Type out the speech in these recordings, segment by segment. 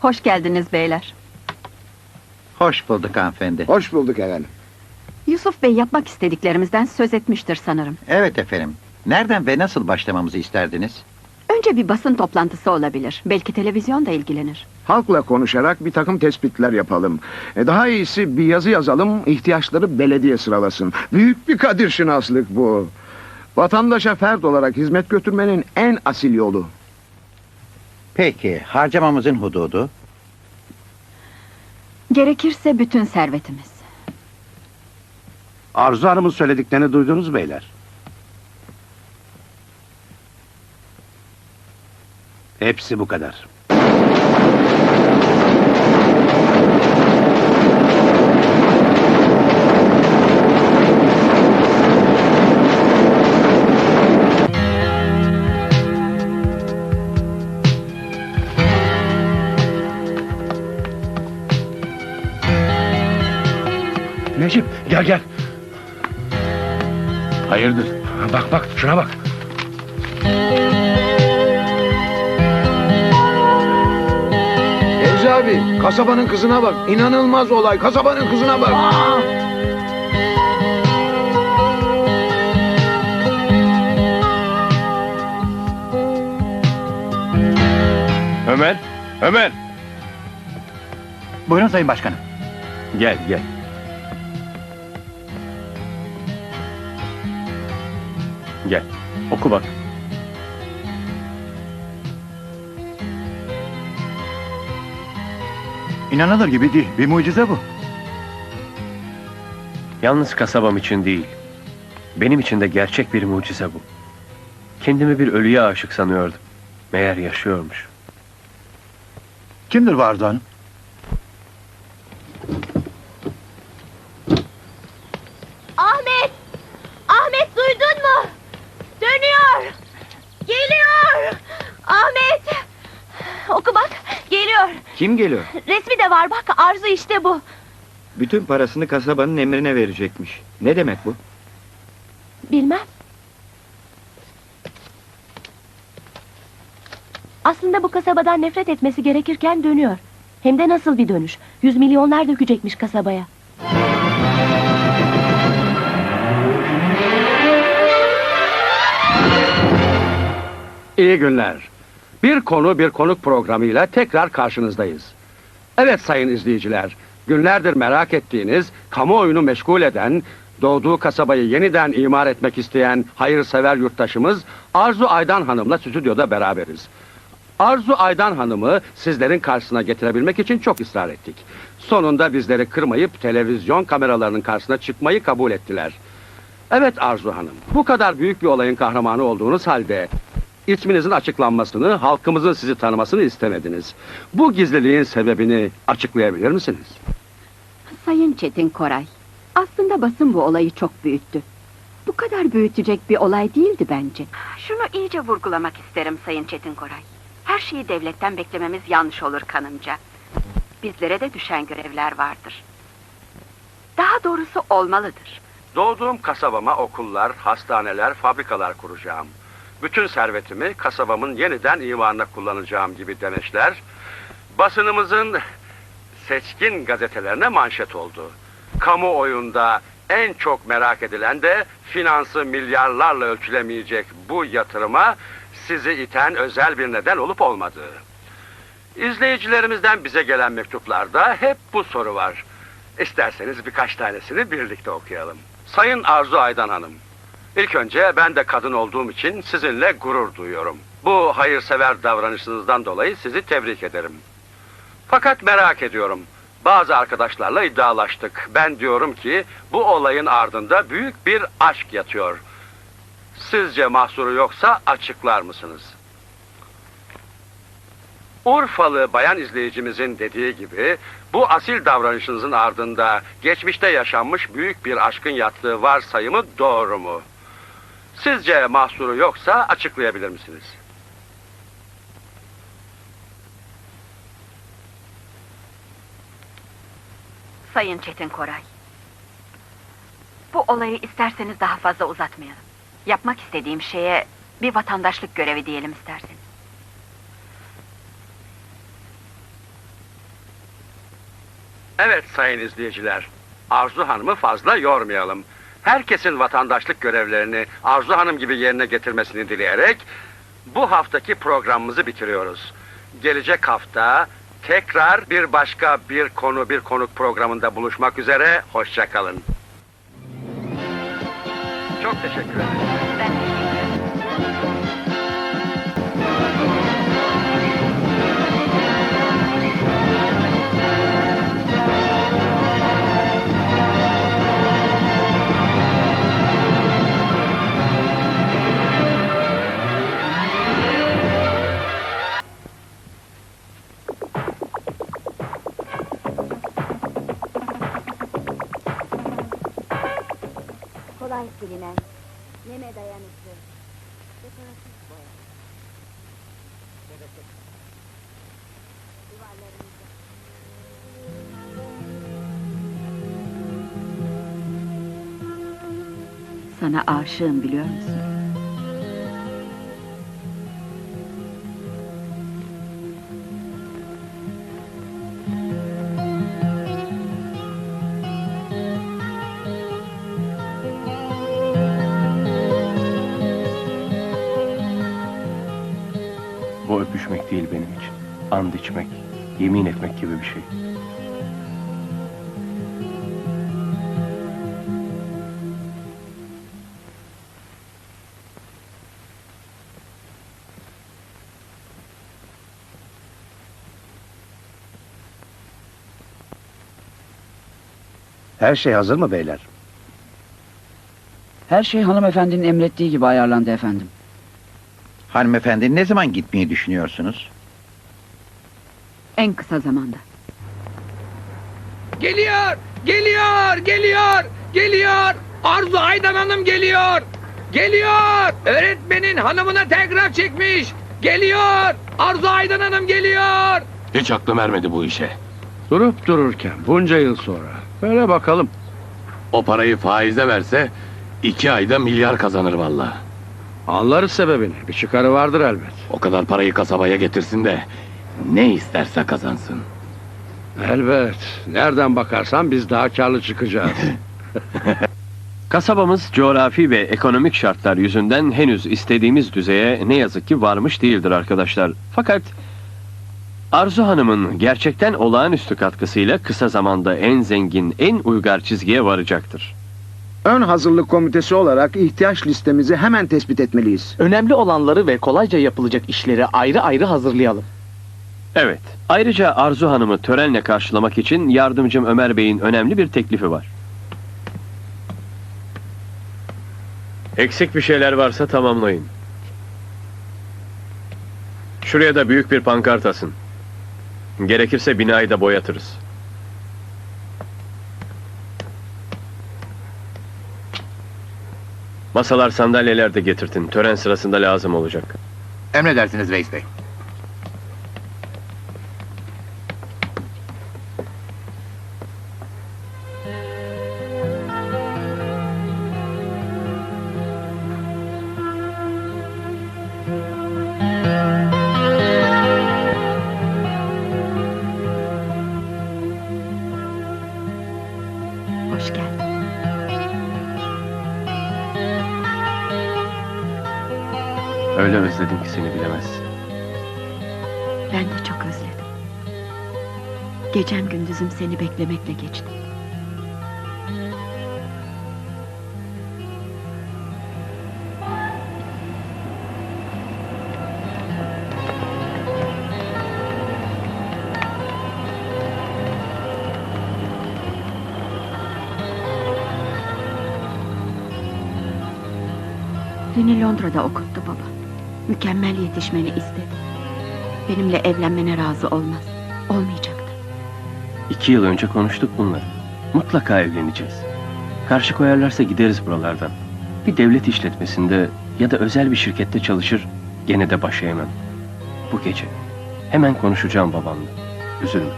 Hoş geldiniz beyler. Hoş bulduk hanımefendi. Hoş bulduk efendim. Yusuf Bey yapmak istediklerimizden söz etmiştir sanırım. Evet efendim. Nereden ve nasıl başlamamızı isterdiniz? Önce bir basın toplantısı olabilir. Belki televizyon da ilgilenir. Halkla konuşarak bir takım tespitler yapalım. E, daha iyisi bir yazı yazalım, ihtiyaçları belediye sıralasın. Büyük bir kadir şinaslık bu. Vatandaşa fert olarak hizmet götürmenin en asil yolu. Peki, harcamamızın hududu? Gerekirse bütün servetimiz. Arzu Hanım'ın söylediklerini duydunuz beyler. Hepsi bu kadar. Necip gel gel. Hayırdır? Bak bak şuna bak. Abi, kasabanın kızına bak. İnanılmaz olay, kasabanın kızına bak. Ömer, Ömer. Buyurun Sayın Başkanım. Gel gel. Gel. Oku bak. İnanılır gibi değil. Bir mucize bu. Yalnız kasabam için değil, benim için de gerçek bir mucize bu. Kendimi bir ölüye aşık sanıyordum. Meğer yaşıyormuş. Kimdir Hanım? Ahmet! Ahmet duydun mu? Dönüyor! Geliyor! Ahmet! Kim geliyor? Resmi de var bak, Arzu işte bu. Bütün parasını kasabanın emrine verecekmiş. Ne demek bu? Bilmem. Aslında bu kasabadan nefret etmesi gerekirken dönüyor. Hem de nasıl bir dönüş. Yüz milyonlar dökecekmiş kasabaya. İyi günler. Bir konu bir konuk programıyla tekrar karşınızdayız. Evet sayın izleyiciler, günlerdir merak ettiğiniz, kamuoyunu meşgul eden, doğduğu kasabayı yeniden imar etmek isteyen hayırsever yurttaşımız Arzu Aydan Hanım'la stüdyoda beraberiz. Arzu Aydan Hanım'ı sizlerin karşısına getirebilmek için çok ısrar ettik. Sonunda bizleri kırmayıp televizyon kameralarının karşısına çıkmayı kabul ettiler. Evet Arzu Hanım, bu kadar büyük bir olayın kahramanı olduğunuz halde isminizin açıklanmasını, halkımızın sizi tanımasını istemediniz. Bu gizliliğin sebebini açıklayabilir misiniz? Sayın Çetin Koray. Aslında basın bu olayı çok büyüttü. Bu kadar büyütecek bir olay değildi bence. Şunu iyice vurgulamak isterim Sayın Çetin Koray. Her şeyi devletten beklememiz yanlış olur kanımca. Bizlere de düşen görevler vardır. Daha doğrusu olmalıdır. Doğduğum kasabama okullar, hastaneler, fabrikalar kuracağım. Bütün servetimi kasabamın yeniden imarına kullanacağım gibi demeçler basınımızın seçkin gazetelerine manşet oldu. Kamuoyunda en çok merak edilen de finansı milyarlarla ölçülemeyecek bu yatırıma sizi iten özel bir neden olup olmadığı. İzleyicilerimizden bize gelen mektuplarda hep bu soru var. İsterseniz birkaç tanesini birlikte okuyalım. Sayın Arzu Aydan Hanım, ilk önce ben de kadın olduğum için sizinle gurur duyuyorum. Bu hayırsever davranışınızdan dolayı sizi tebrik ederim. Fakat merak ediyorum. Bazı arkadaşlarla iddialaştık. Ben diyorum ki bu olayın ardında büyük bir aşk yatıyor. Sizce mahsuru yoksa açıklar mısınız? Urfalı bayan izleyicimizin dediği gibi bu asil davranışınızın ardında geçmişte yaşanmış büyük bir aşkın yattığı varsayımı doğru mu? Sizce mahsuru yoksa açıklayabilir misiniz? Sayın Çetin Koray. Bu olayı isterseniz daha fazla uzatmayalım. Yapmak istediğim şeye bir vatandaşlık görevi diyelim isterseniz. Evet sayın izleyiciler. Arzu Hanım'ı fazla yormayalım. Herkesin vatandaşlık görevlerini Arzu Hanım gibi yerine getirmesini dileyerek bu haftaki programımızı bitiriyoruz. Gelecek hafta tekrar bir başka bir konu bir konuk programında buluşmak üzere. Hoşçakalın. Çok teşekkür ederim. Ben teşekkür ederim. Sana aşığım biliyor musun? Bu öpüşmek değil benim için. And içmek, yemin etmek gibi bir şey. Her şey hazır mı beyler? Her şey hanımefendinin emrettiği gibi ayarlandı efendim. Hanımefendi ne zaman gitmeyi düşünüyorsunuz? En kısa zamanda. Geliyor, geliyor, geliyor, geliyor. Arzu Aydan Hanım geliyor. Geliyor. Öğretmenin hanımına telgraf çekmiş. Geliyor. Arzu Aydan Hanım geliyor. Hiç aklım ermedi bu işe. Durup dururken bunca yıl sonra. Böyle bakalım. O parayı faize verse iki ayda milyar kazanır valla. Anlarız sebebini. Bir çıkarı vardır elbet. O kadar parayı kasabaya getirsin de ne isterse kazansın. Elbet. Nereden bakarsan biz daha karlı çıkacağız. Kasabamız coğrafi ve ekonomik şartlar yüzünden henüz istediğimiz düzeye ne yazık ki varmış değildir arkadaşlar. Fakat Arzu Hanım'ın gerçekten olağanüstü katkısıyla kısa zamanda en zengin, en uygar çizgiye varacaktır. Ön hazırlık komitesi olarak ihtiyaç listemizi hemen tespit etmeliyiz. Önemli olanları ve kolayca yapılacak işleri ayrı ayrı hazırlayalım. Evet, ayrıca Arzu Hanım'ı törenle karşılamak için yardımcım Ömer Bey'in önemli bir teklifi var. Eksik bir şeyler varsa tamamlayın. Şuraya da büyük bir pankart asın. Gerekirse binayı da boyatırız. Masalar sandalyeler de getirtin. Tören sırasında lazım olacak. Emredersiniz reis bey. Gecem gündüzüm seni beklemekle geçti. Beni Londra'da okuttu baba. Mükemmel yetişmeni istedi. Benimle evlenmene razı olmaz. Olmayacaktı. İki yıl önce konuştuk bunları. Mutlaka evleneceğiz. Karşı koyarlarsa gideriz buralardan. Bir devlet işletmesinde ya da özel bir şirkette çalışır gene de baş eğmem. Bu gece hemen konuşacağım babamla. Üzülme.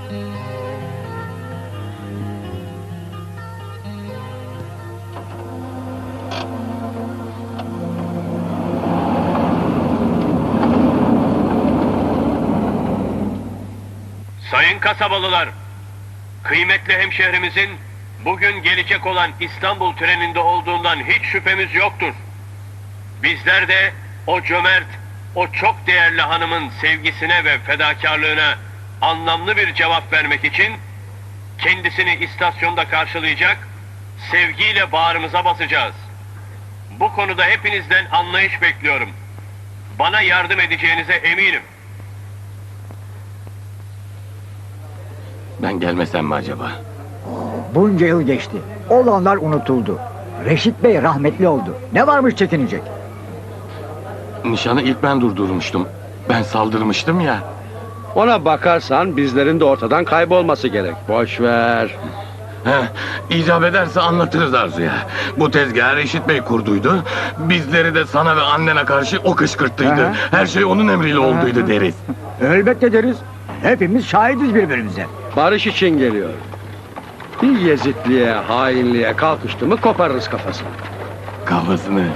Sayın kasabalılar, Kıymetli hemşehrimizin bugün gelecek olan İstanbul treninde olduğundan hiç şüphemiz yoktur. Bizler de o cömert, o çok değerli hanımın sevgisine ve fedakarlığına anlamlı bir cevap vermek için kendisini istasyonda karşılayacak, sevgiyle bağrımıza basacağız. Bu konuda hepinizden anlayış bekliyorum. Bana yardım edeceğinize eminim. Ben gelmesem mi acaba? Bunca yıl geçti. Olanlar unutuldu. Reşit Bey rahmetli oldu. Ne varmış çekinecek? Nişanı ilk ben durdurmuştum. Ben saldırmıştım ya. Ona bakarsan bizlerin de ortadan kaybolması gerek. Boş ver. Heh, icap ederse anlatırız Arzu'ya. Bu tezgahı Reşit Bey kurduydu. Bizleri de sana ve annene karşı o kışkırttıydı. Aha. Her şey onun emriyle olduydu deriz. Elbette deriz. Hepimiz şahidiz birbirimize. Barış için geliyor. Bir yezitliğe, hainliğe kalkıştı mı koparırız kafasını. Kafasını.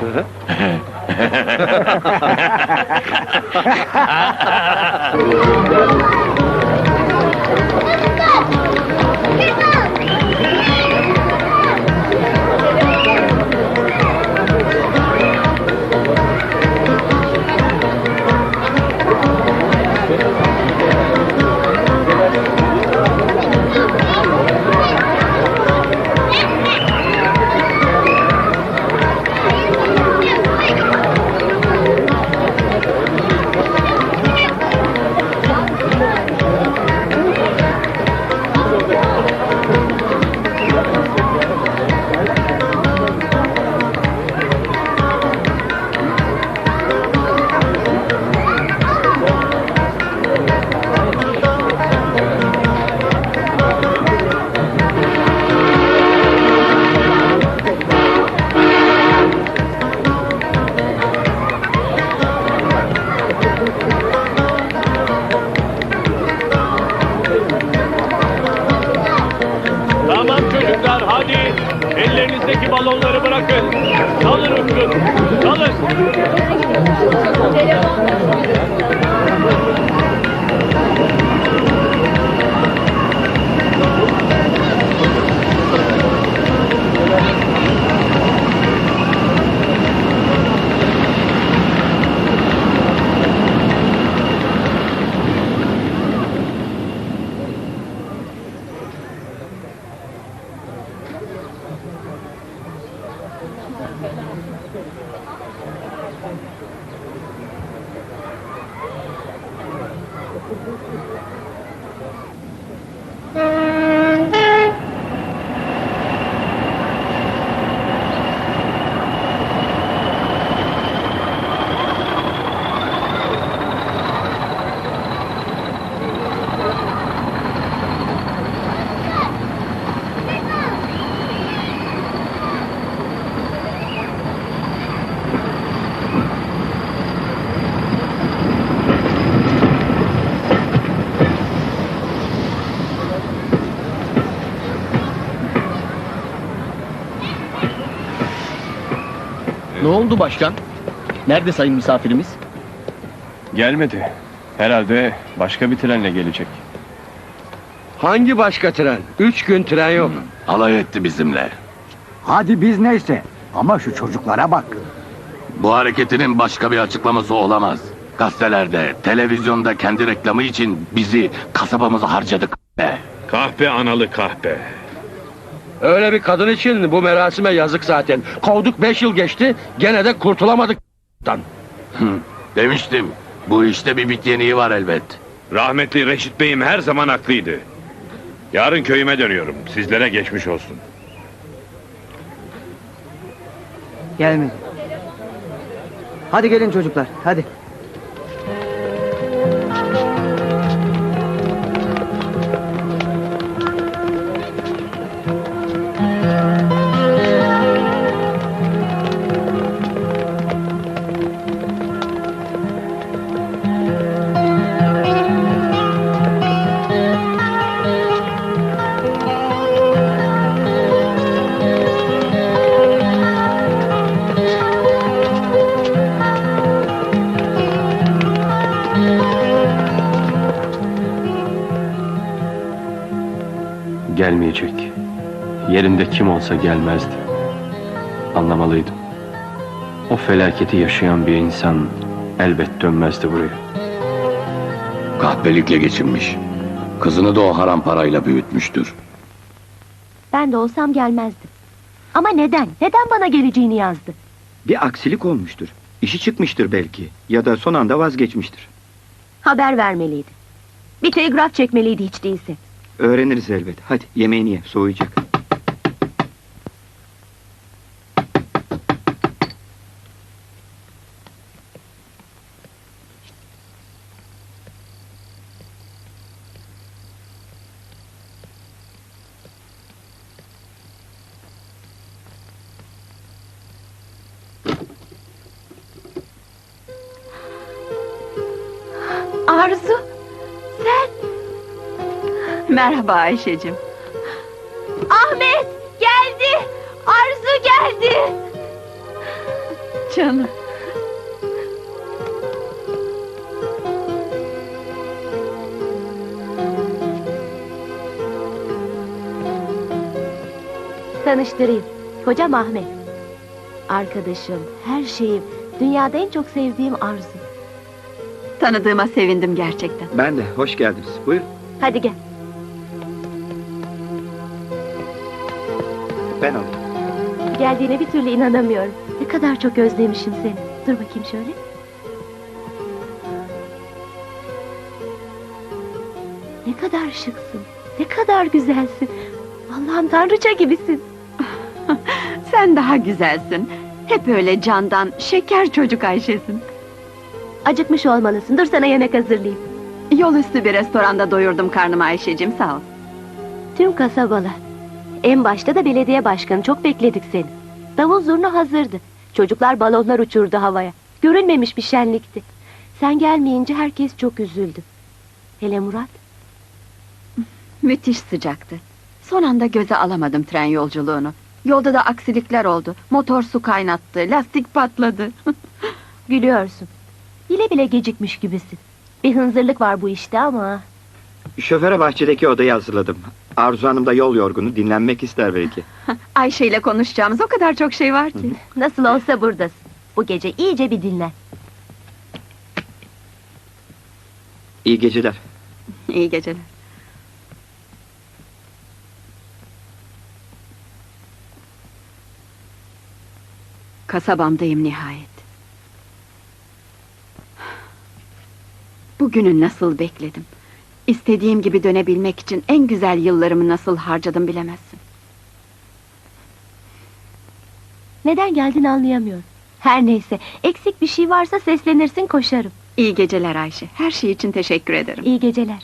Ne oldu başkan? Nerede sayın misafirimiz? Gelmedi. Herhalde başka bir trenle gelecek. Hangi başka tren? Üç gün tren yok. Alay etti bizimle. Hadi biz neyse. Ama şu çocuklara bak. Bu hareketinin başka bir açıklaması olamaz. Gazetelerde, televizyonda kendi reklamı için bizi, kasabamızı harcadık be. Kahpe analı kahpe. Öyle bir kadın için bu merasime yazık zaten. Kovduk beş yıl geçti, gene de kurtulamadık. Hı, Demiştim. Bu işte bir bit yeniği var elbet. Rahmetli Reşit Bey'im her zaman haklıydı. Yarın köyüme dönüyorum. Sizlere geçmiş olsun. Gelmedi. Hadi gelin çocuklar, hadi. Yerinde kim olsa gelmezdi. Anlamalıydım. O felaketi yaşayan bir insan elbet dönmezdi buraya. Kahpelikle geçinmiş. Kızını da o haram parayla büyütmüştür. Ben de olsam gelmezdim. Ama neden? Neden bana geleceğini yazdı? Bir aksilik olmuştur. İşi çıkmıştır belki. Ya da son anda vazgeçmiştir. Haber vermeliydi. Bir telgraf çekmeliydi hiç değilse. Öğreniriz elbet. Hadi yemeğini ye, soğuyacak. Arzu, Merhaba Ayşe'cim. Ahmet geldi. Arzu geldi. Canım. Tanıştırayım. Kocam Ahmet. Arkadaşım, her şeyim. Dünyada en çok sevdiğim Arzu. Tanıdığıma sevindim gerçekten. Ben de. Hoş geldiniz. Buyur. Hadi gel. Ben alayım. Geldiğine bir türlü inanamıyorum. Ne kadar çok özlemişim seni. Dur bakayım şöyle. Ne kadar şıksın. Ne kadar güzelsin. Allah'ım tanrıça gibisin. Sen daha güzelsin. Hep öyle candan, şeker çocuk Ayşe'sin. Acıkmış olmalısın. Dur sana yemek hazırlayayım. Yol üstü bir restoranda doyurdum karnımı Ayşe'cim sağ ol. Tüm kasabalar. En başta da belediye başkanı. Çok bekledik seni. Davul zurna hazırdı. Çocuklar balonlar uçurdu havaya. Görülmemiş bir şenlikti. Sen gelmeyince herkes çok üzüldü. Hele Murat. Müthiş sıcaktı. Son anda göze alamadım tren yolculuğunu. Yolda da aksilikler oldu. Motor su kaynattı, lastik patladı. Gülüyorsun. Bile bile gecikmiş gibisin. Bir hınzırlık var bu işte ama... Şoföre bahçedeki odayı hazırladım. Arzu Hanım da yol yorgunu. Dinlenmek ister belki. Ayşe ile konuşacağımız o kadar çok şey var ki. Nasıl olsa buradasın. Bu gece iyice bir dinlen. İyi geceler. İyi geceler. Kasabamdayım nihayet. Bugünü nasıl bekledim. İstediğim gibi dönebilmek için en güzel yıllarımı nasıl harcadım bilemezsin. Neden geldin anlayamıyorum. Her neyse eksik bir şey varsa seslenirsin koşarım. İyi geceler Ayşe. Her şey için teşekkür ederim. İyi geceler.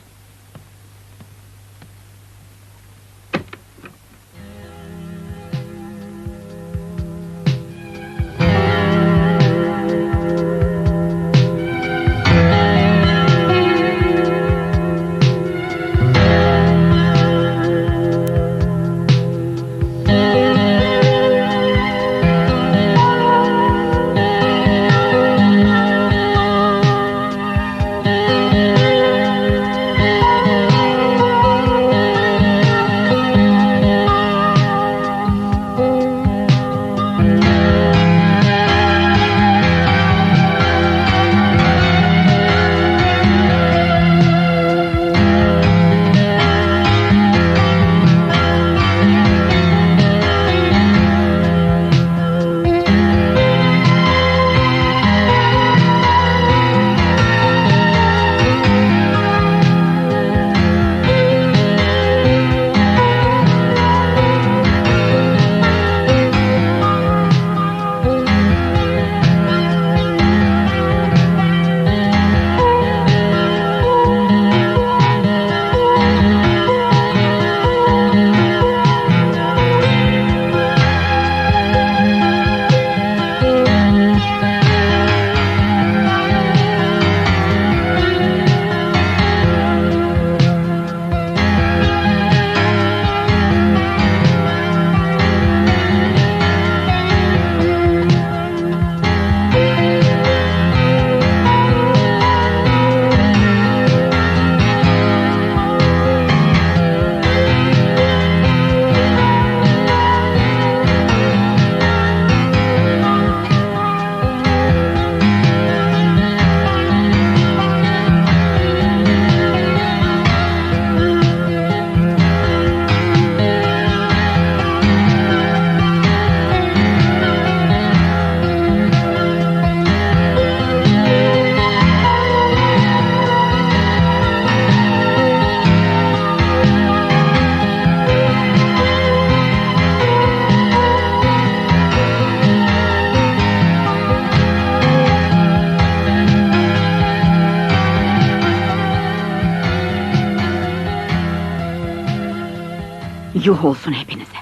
Yuh olsun hepinize.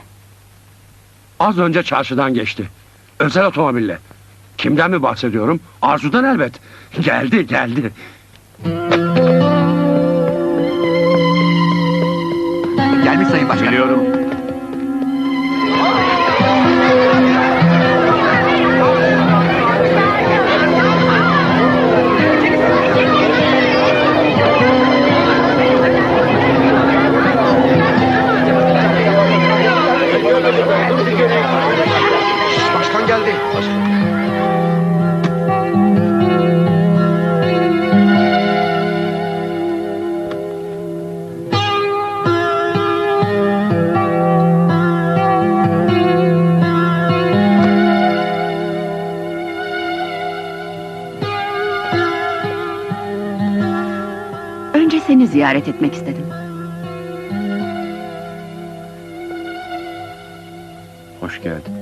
Az önce çarşıdan geçti. Özel otomobille. Kimden mi bahsediyorum? Arzu'dan elbet. Geldi, geldi. Gelmiş Sayın Başkan. Biliyorum. Etmek istedim. Hoş geldin.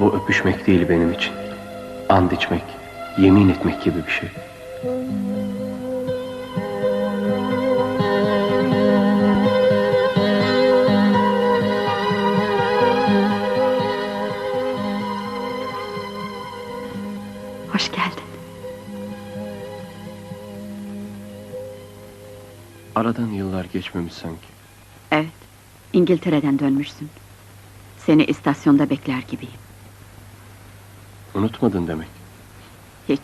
Bu öpüşmek değil benim için. And içmek, yemin etmek gibi bir şey. Aradan yıllar geçmemiş sanki. Evet, İngiltere'den dönmüşsün. Seni istasyonda bekler gibiyim. Unutmadın demek. Hiç,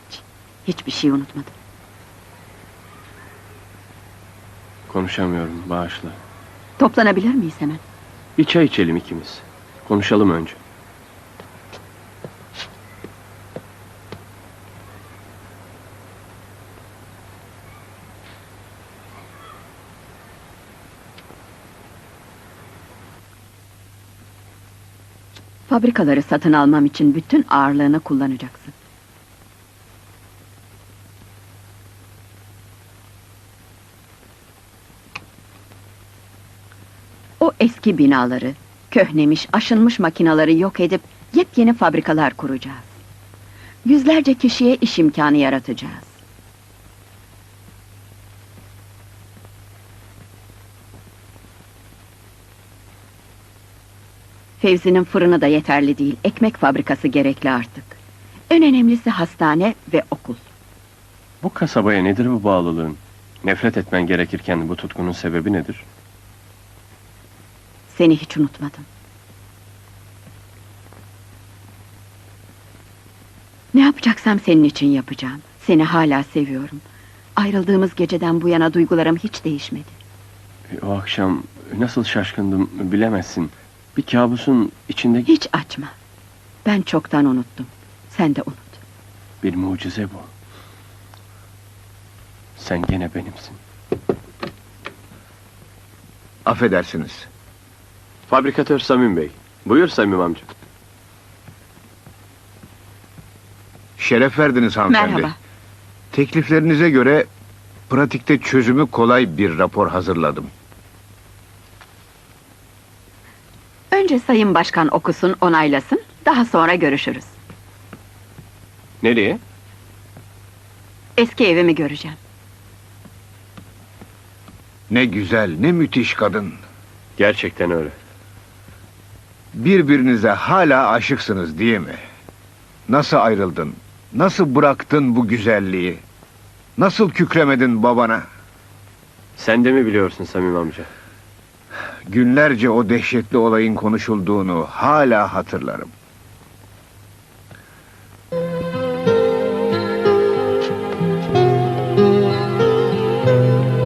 hiçbir şey unutmadım. Konuşamıyorum, bağışla. Toplanabilir miyiz hemen? Bir çay içelim ikimiz. Konuşalım önce. Fabrikaları satın almam için bütün ağırlığını kullanacaksın. O eski binaları, köhnemiş, aşınmış makinaları yok edip yepyeni fabrikalar kuracağız. Yüzlerce kişiye iş imkanı yaratacağız. Fevzi'nin fırını da yeterli değil, ekmek fabrikası gerekli artık. En önemlisi hastane ve okul. Bu kasabaya nedir bu bağlılığın? Nefret etmen gerekirken bu tutkunun sebebi nedir? Seni hiç unutmadım. Ne yapacaksam senin için yapacağım. Seni hala seviyorum. Ayrıldığımız geceden bu yana duygularım hiç değişmedi. E, O akşam nasıl şaşkındım bilemezsin. Bir kabusun içinde Hiç açma. Ben çoktan unuttum. Sen de unut. bir mucize bu. Sen gene benimsin. Affedersiniz. Fabrikatör Samim Bey. Buyur Samim amca. Şeref verdiniz hanımefendi. Merhaba. Tekliflerinize göre pratikte çözümü kolay bir rapor hazırladım. Önce Sayın Başkan okusun, onaylasın. Daha sonra görüşürüz. Nereye? Eski evimi göreceğim. Ne güzel, ne müthiş kadın. Gerçekten öyle. Birbirinize hala aşıksınız değil mi? Nasıl ayrıldın? Nasıl bıraktın bu güzelliği? Nasıl kükremedin babana? Sen de mi biliyorsun Samim amca? Günlerce o dehşetli olayın konuşulduğunu hala hatırlarım.